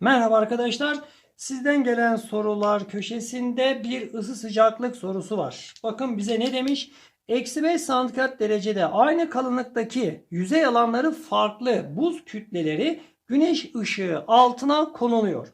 Merhaba arkadaşlar. Sizden gelen sorular köşesinde bir ısı sıcaklık sorusu var. Bakın bize ne demiş? Eksi 5 santigrat derecede aynı kalınlıktaki yüzey alanları farklı buz kütleleri güneş ışığı altına konuluyor.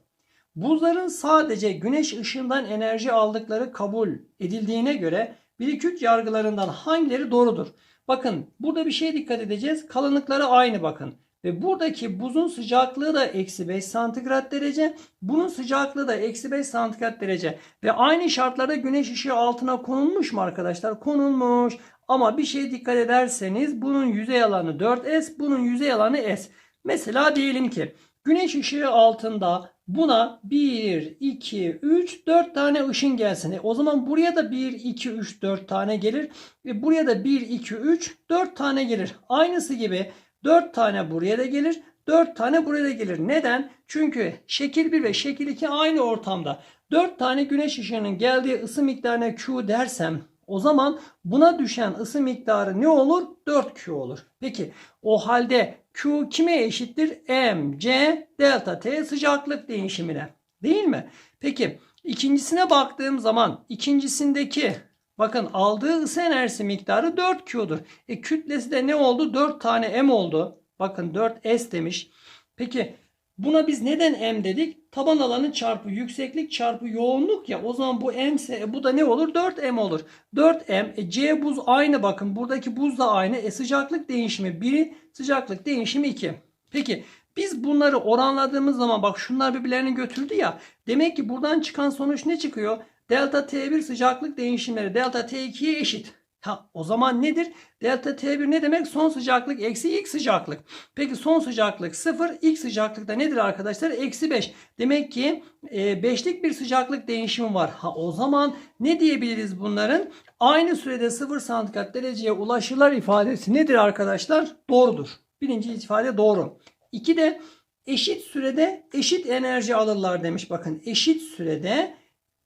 Buzların sadece güneş ışığından enerji aldıkları kabul edildiğine göre Biriküt yargılarından hangileri doğrudur? Bakın burada bir şeye dikkat edeceğiz. Kalınlıkları aynı bakın. Ve buradaki buzun sıcaklığı da eksi 5 santigrat derece. Bunun sıcaklığı da eksi 5 santigrat derece. Ve aynı şartlarda güneş ışığı altına konulmuş mu arkadaşlar? Konulmuş. Ama bir şeye dikkat ederseniz bunun yüzey alanı 4S, bunun yüzey alanı S. Mesela diyelim ki güneş ışığı altında buna 1, 2, 3, 4 tane ışın gelsin. E o zaman buraya da 1, 2, 3, 4 tane gelir. Ve buraya da 1, 2, 3, 4 tane gelir. Aynısı gibi 4 tane buraya da gelir. 4 tane buraya da gelir. Neden? Çünkü şekil 1 ve şekil 2 aynı ortamda. 4 tane güneş ışığının geldiği ısı miktarına Q dersem o zaman buna düşen ısı miktarı ne olur? 4Q olur. Peki o halde Q kime eşittir? M, C, delta T sıcaklık değişimine. Değil mi? Peki ikincisine baktığım zaman ikincisindeki bakın aldığı ısı enerjisi miktarı 4Q'dur. E kütlesi de ne oldu? 4 tane M oldu. Bakın 4S demiş. Peki buna biz neden M dedik? Taban alanı çarpı yükseklik çarpı yoğunluk ya. O zaman bu M ise bu da ne olur? 4M olur. 4M. E, C buz aynı bakın. Buradaki buz da aynı. E sıcaklık değişimi 1, sıcaklık değişimi 2. Peki biz bunları oranladığımız zaman bak şunlar birbirlerini götürdü ya. Demek ki buradan çıkan sonuç ne çıkıyor? Delta T1 sıcaklık değişimleri delta T2'ye eşit. Ha, o zaman nedir? Delta T1 ne demek? Son sıcaklık eksi ilk sıcaklık. Peki son sıcaklık 0. ilk sıcaklık da nedir arkadaşlar? Eksi 5. Demek ki 5'lik e, bir sıcaklık değişimi var. Ha, o zaman ne diyebiliriz bunların? Aynı sürede 0 santigrat dereceye ulaşırlar ifadesi nedir arkadaşlar? Doğrudur. Birinci ifade doğru. İki de eşit sürede eşit enerji alırlar demiş. Bakın eşit sürede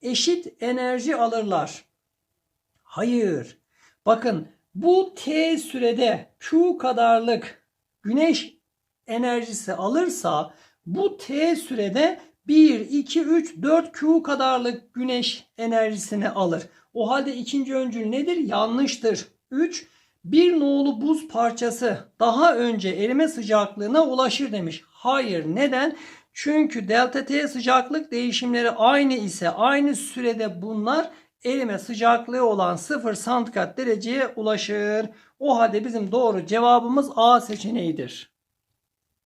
eşit enerji alırlar. Hayır. Bakın bu t sürede Q kadarlık güneş enerjisi alırsa bu t sürede 1, 2, 3, 4 Q kadarlık güneş enerjisini alır. O halde ikinci öncül nedir? Yanlıştır. 3, bir nolu buz parçası daha önce erime sıcaklığına ulaşır demiş. Hayır. Neden? Çünkü delta T sıcaklık değişimleri aynı ise aynı sürede bunlar erime sıcaklığı olan 0 santigrat dereceye ulaşır. O halde bizim doğru cevabımız A seçeneğidir.